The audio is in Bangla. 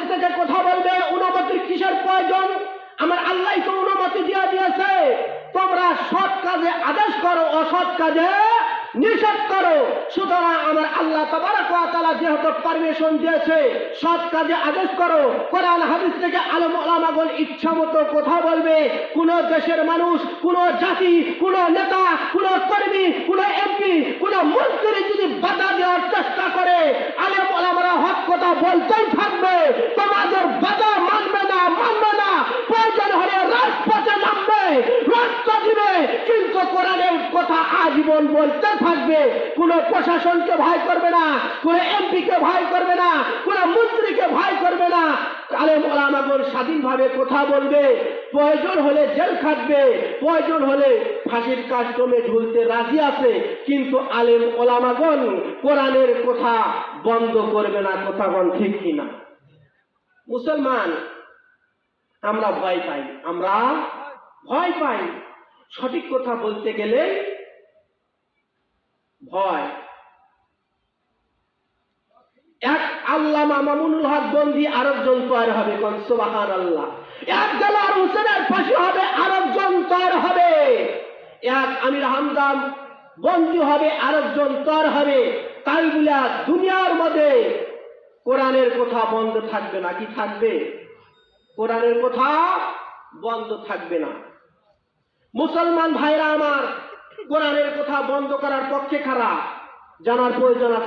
হাদিস থেকে কথা বলবে অনুমতির কিসের প্রয়োজন? আমার আল্লাহ তো অনুমতি দিয়ে দিয়েছে, তোমরা সৎ কাজে আদেশ করো, অসৎ কাজে নিষেধ করো। সুতরাং আমার আল্লাহ তালা যেহেতু পারমিশন দিয়েছে, সৎ কাজে আদেশ করো। কোরআন, হাদিস থেকে আলম আলামাগল ইচ্ছা মতো কথা বলবে। কোন দেশের মানুষ, কোন জাতি, কোন নেতা, কোন কর্মী, কোন এমপি, কোন মন্ত্রী যদি বাধা দেওয়ার চেষ্টা করে আলেম আলামারা হক কথা বলতেই থাকবে, তোমাদের বাধা মানবে না মানবে না। প্রয়োজন হলে রাজপথে নামবে রক্ত দিবে, কিন্তু কোরআনের কথা আজীবন বলতে থাকবে। কোনো প্রশাসনকে ভয় করবে না, কোন এমপিকে ভয় করবে না কোন মন্ত্রীকে ভয় করবে না আলেম ওলামাগণ স্বাধীনভাবে কথা বলবে। প্রয়োজন হলে জেল খাটবে, প্রয়োজন হলে ফাঁসির কাস্টমে ঝুলতে রাজি আছে। কিন্তু আলেম ওলামাগণ কোরআনের কথা বন্ধ করবে না, কথাগণ ঠিক কিনা? মুসলমান, আমরা ভয় পাই, আমরা ভয় পাই। সঠিক কথা বলতে গেলে ভয় এক আল্লাহ মামুনুল হক বন্দি, আরেকজন তৈরি হবে কনসবাহান আল্লাহ এক জালার হোসেনের ফাঁসি হবে, আরেকজন তৈরি হবে। এক আমির হামদাম বন্দি হবে, আরেকজন তর হবে। তাই বলে দুনিয়ার মধ্যে কোরআনের কথা বন্ধ থাকবে না, কি থাকবে? কোরআনের কথা বন্ধ থাকবে না। মুসলমান ভাইরা আমার, কোরআনের কথা বন্ধ করার পক্ষে খারাপ জানার প্রয়োজন আছে।